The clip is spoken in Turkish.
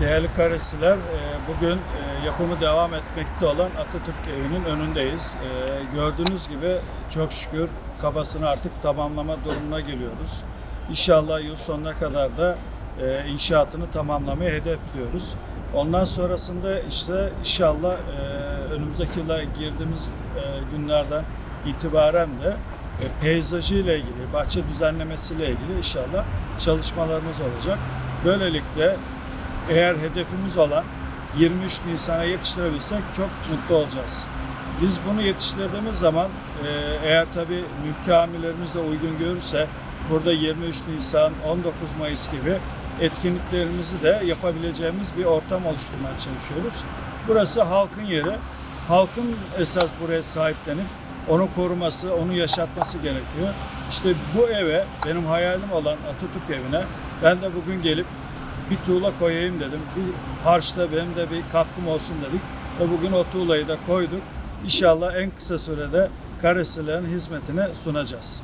Değerli Karesiler, e, bugün e, yapımı devam etmekte olan Atatürk Evi'nin önündeyiz. E, Gördüğünüz gibi çok şükür kafasını artık tamamlama durumuna geliyoruz. İnşallah yıl sonuna kadar da inşaatını tamamlamayı hedefliyoruz. Ondan sonrasında işte inşallah önümüzdeki yıllara girdiğimiz günlerden itibaren de peyzajı ile ilgili, bahçe düzenlemesi ile ilgili inşallah çalışmalarımız olacak. Böylelikle eğer hedefimiz olan 23 Nisan'a yetiştirebilsek çok mutlu olacağız. Biz bunu yetiştirdiğimiz zaman e, eğer tabii mülki amirlerimiz de uygun görürse burada 23 Nisan, 19 Mayıs gibi etkinliklerimizi de yapabileceğimiz bir ortam oluşturmaya çalışıyoruz. Burası halkın yeri. Halkın esas buraya sahiplenip onu koruması, onu yaşatması gerekiyor. İşte bu eve, benim hayalim olan Atatürk evine ben de bugün gelip bir tuğla koyayım dedim. Bir harçta benim de bir katkım olsun dedik. Ve bugün o tuğlayı da koyduk. İnşallah en kısa sürede Karesilerin hizmetine sunacağız.